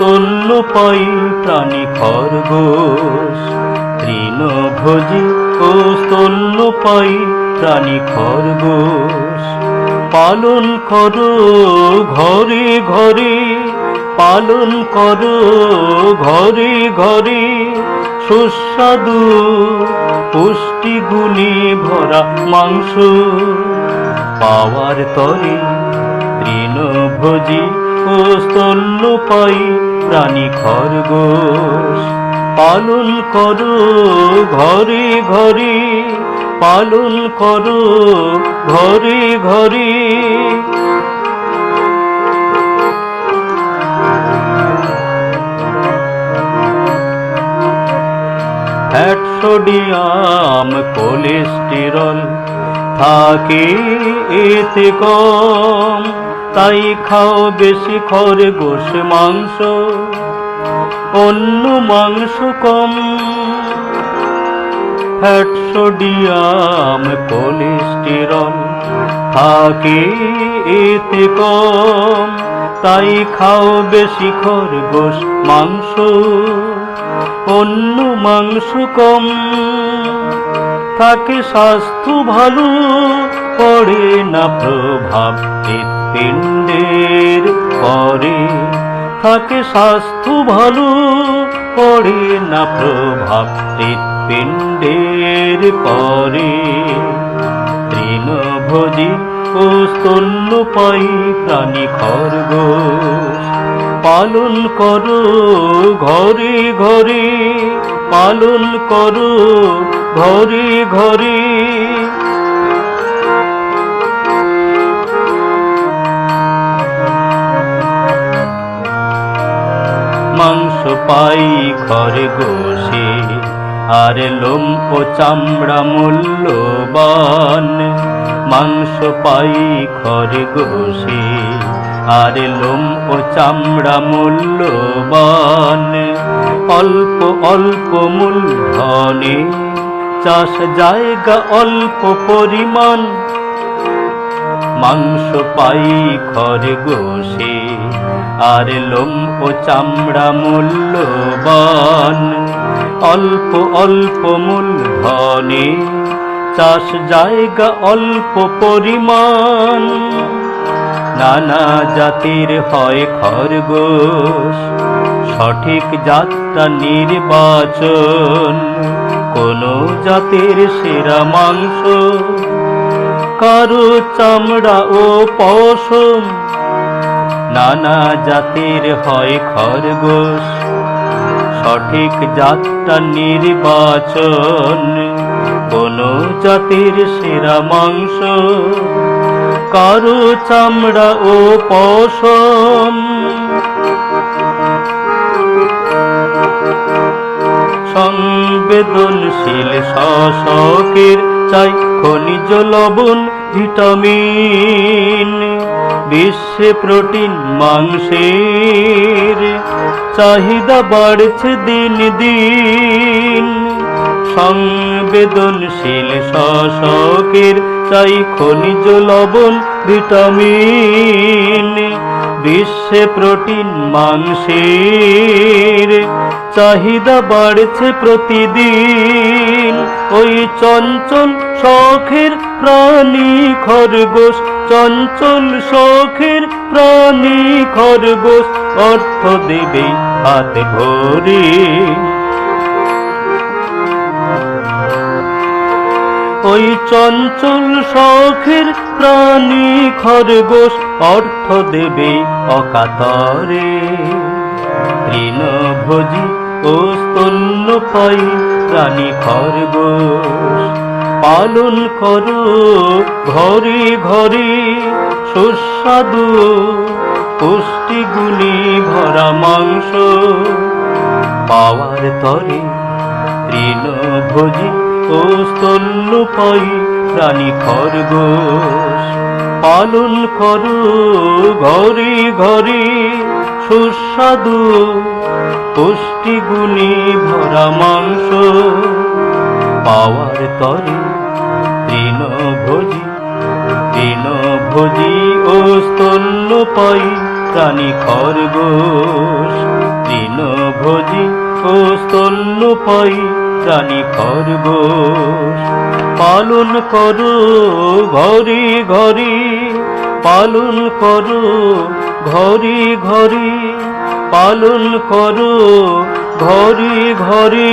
ও স্তন্যপায়ী প্রাণী খরগোশ, তৃণভোজী ও স্তন্যপায়ী প্রাণী খরগোশ। পালন করো ঘরে ঘরে, পালন করো ঘরে ঘরে, সুস্বাদু পুষ্টিগুণে ভরা মাংস। পাওয়ার তরে তৃণভোজী ও স্তন্যপায়ী প্রাণী খরগোশ, পালন করো ঘরে ঘরে, পালন করো ঘরে ঘরে। ফ্যাট সোডিয়াম কোলেস্টেরল থাকে এতে কম। তাই খাও বেশি খরগোশ মাংস, অন্য মাংস কম। ফ্যাট সোডিয়াম কোলেস্টেরল থাকে এতে কম। তাই খাও বেশি খরগোশ মাংস, অন্য মাংস কম। থাকে স্বাস্থ্য ভালো, পড়ে না প্রভাব হৃৎপিণ্ডের পরে থাকে স্বাস্থ্য ভালো, পড়ে না প্রভাব হৃৎপিণ্ডের পরে। তৃণভোজী ও স্তন্যপায়ী প্রাণী খরগোশ পালন করো ঘরে ঘরে, পালন করো ঘরে ঘরে। পাই ঘরে গোসে আর লোম ও চামড়া মূল্যবান, মাংস পাই ঘরে গোসে আর লোম ও চামড়া মূল্যবান, অল্প অল্প মূলধনে। চাষ জায়গা অল্প পরিমাণ, মাংস পাই ঘরে গোসে আর লোম ও চামড়া মূল্যবান, অল্প অল্প মূলধনে চাষ জায়গা অল্প পরিমাণ। নানা জাতির হয় খরগোশ, সঠিক জাতটা নির্বাচন, কোন জাতের সেরা মাংস, কারও চামড়া ও পশম নানা জাতের হয় খরগোশ। সঠিক জাতটা নির্বাচন। কোন জাতের সেরা মাংস। কারও চামড়া ও পশম। সংবেদনশীল শাসকের চাই খনিজ লবণ, ভিটামিন। বিশ্বে প্রোটিন মাংসের চাহিদা বাড়ছে দিন দিন। সংবেদনশীল শাসকের চাই খনিজ লবণ, ভিটামিন। বিশ্বে প্রোটিন মাংসের চাহিদা বাড়ছে প্রতিদিন। ওই চঞ্চল শখের প্রাণী খরগোশ চঞ্চল শখের প্রাণী খরগোশ অর্থ দেবে হাত ভরে। ওই চঞ্চল শখের প্রাণী খরগোশ অর্থ দেবে অকাতরে। তৃণভোজী ও স্তন্যপায়ী প্রাণী খরগোশ পালন করো, ঘরে ঘরে সুস্বাদু পুষ্টিগুলি ভরা মাংস। পাওয়ার তরে তৃণভোজী ও স্তন্যপায়ী প্রাণী খরগোশ পালন করো, ঘরে ঘরে সুস্বাদু পুষ্টিগুণী ভরা মাংস। পাওয়ার তরে তৃণভোজী ও স্তন্যপায়ী প্রাণী খরগোশ। তৃণভোজী ও স্তন্যপায়ী প্রাণী খরগোশ। পালন করো ঘরে ঘরে, পালন করো ঘরে ঘরে, পালন করো ঘরে ঘরে।